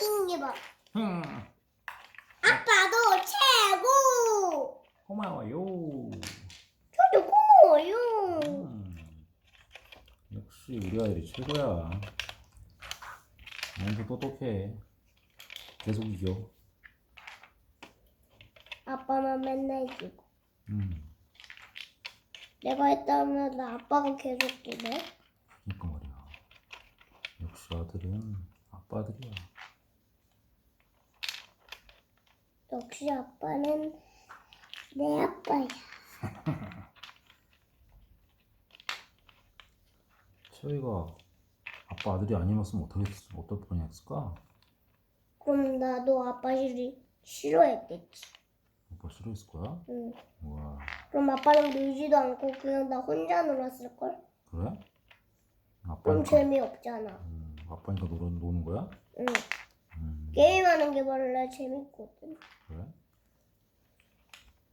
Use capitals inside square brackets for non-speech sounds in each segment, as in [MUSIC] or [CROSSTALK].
잉여봐. 흠, 아빠도 최고. 고마워요. 저도 고마워요. 음, 역시 우리 아이들이 최고야. 너무 똑똑해. 계속 이겨. 아빠만 맨날 이기고. 음, 내가 했다면 아빠가 계속 이네. 그니까 말이야. 역시 아들은 아빠들이야. 역시 아빠는 내 아빠야. [LAUGHS] 채이가 아빠 아들이 아니었으면 어떻게 했, 어떨 뻔했을까? 그럼 나도 아빠 싫이 싫어했겠지. 아빠 싫어했을 거야? 응. 우와, 그럼 아빠는 놀지도 않고 그냥 나 혼자 놀았을 걸. 그래? 그럼 아빠니까, 재미없잖아. 음, 아빠니까 노, 노는 거야? 응. 음, 게임하는 게 원래 재밌거든. 그래?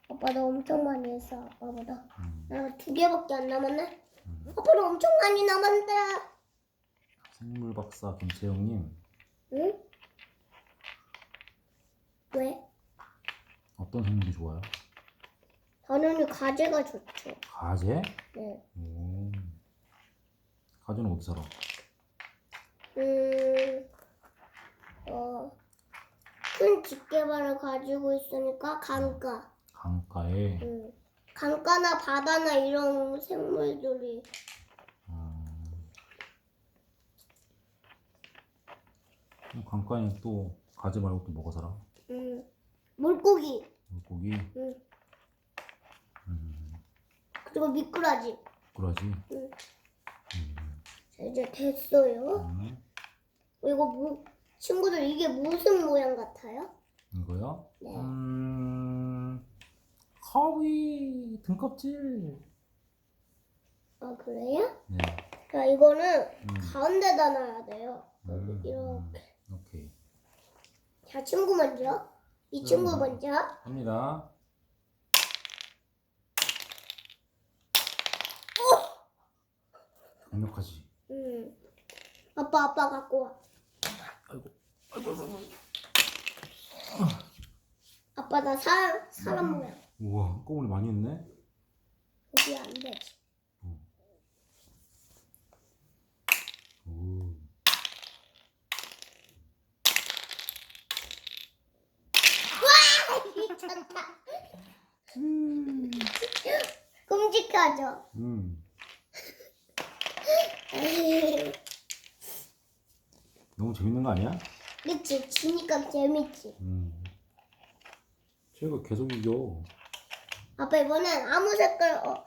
아빠도 엄청 많이 했어 아빠보다. 음, 나두 개밖에 안 남았네. 음. 아빠도 엄청 많이 남았는데. 생물 박사 김채영님 응? 왜? 어떤 생물이 좋아요? 당연히 과제가 좋죠. 가재? 네. 오. 가재는 어디 살아? 음, 어, 큰 집게발을 가지고 있으니까 강가. 강가에. 음, 강가나 바다나 이런 생물들이 음. 그럼 강가에 또 가재 말고 또 뭐가 살아? 음, 물고기 물고기. 음, 음. 그리고 미꾸라지. 꾸라지. 음. 음. 자, 이제 됐어요. 음. 이거 뭐 친구들 이게 무슨 모양 같아요? 이거요? 네. 음. 커위 등껍질. 아 그래요? 네. 자 이거는 음. 가운데다 놔야 돼요. 음. 이렇게. 음. 오케이. 자 친구 먼저. 이 친구 음. 먼저. 합니다. 강력하지. 음. 아빠 아빠 갖고 와. 아이고. 아이고. 아이고. 아빠 나 사, 사람 모양. 우와, 한꺼번에 많이 했네. 여기 안 되지. 오. 미쳤다. 끔찍하죠? 음. [LAUGHS] 너무 재밌는 거 아니야? 그치? 지니까 재밌지. 음. 쟤가 계속 이겨. 아빠 이번엔 아무 색깔 어,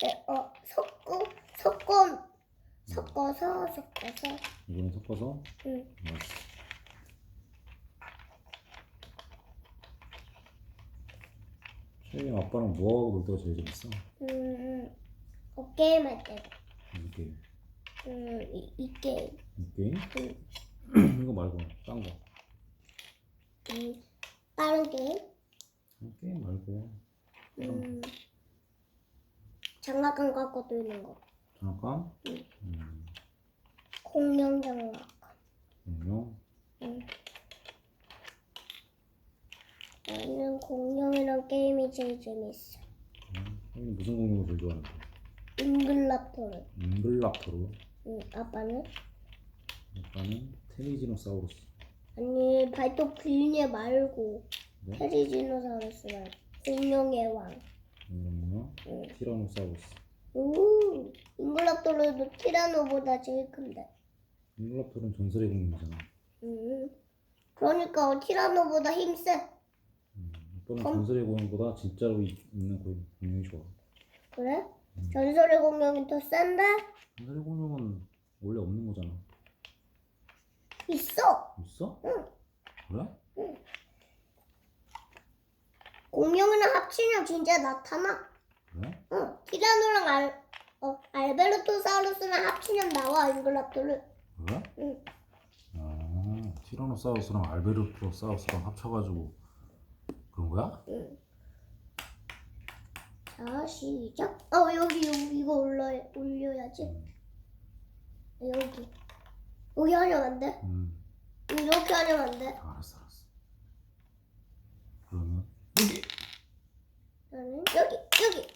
네, 어 섞고 섞어 섞어서 섞어서 이번엔 섞어서. 응. 알았어. 쟤랑 아빠랑 뭐하고 놀 때가 제일 재밌어? 음, 음. 어, 게임 할 때. 이 게임. 음, 이, 이 게임. 이 게임? 음, 이거 말고 딴 거. 음, 다른 게임. 이 게임 말고. 음, 장난감 갖고도 있는 거. 잠깐. 응. 음. 공룡 장난감. 공룡. 응. 나는 공룡이랑 게임이 제일 재밌어. 음. 형님 무슨 공룡을 제일 좋아하는데? 잉글랍토르. 잉글랍토르. 응, 아빠는? 아빠는 테리지노사우루스. 아니 발톱 길게 말고 네? 테리지노사우루스 말고 공룡의 왕. 공룡이요? 응. 티라노사우루스. 오, 잉글랍토르도 티라노보다 제일 큰데. 잉글랍토르는 전설의 공룡이잖아. 응. 그러니까 티라노보다 힘세. 음. 아빠는 검- 전설의 공룡보다 진짜로 이- 있는 공- 공룡이 좋아. 그래? 음. 전설의 공룡이 더 센데? 전설의 공룡은 원래 없는 거잖아. 있어. 있어? 응. 그래? 공룡이랑 합치면 진짜 나타나. 그래? 응. 티라노랑 알, 어, 알베르토사우루스랑 합치면 나와 잉글랍토르. 그래? 응. 아, 티라노사우루스랑 알베르토사우루스랑 합쳐가지고 그런 거야? 응. 자 시작. 어 여기 여기 이거 올려 올려야지. 음. 여기 여기 하면 안 돼? 음. 이렇게 하면 안 돼. 아, 알았어, 알았어. 그러면 여기. 여기, 여기.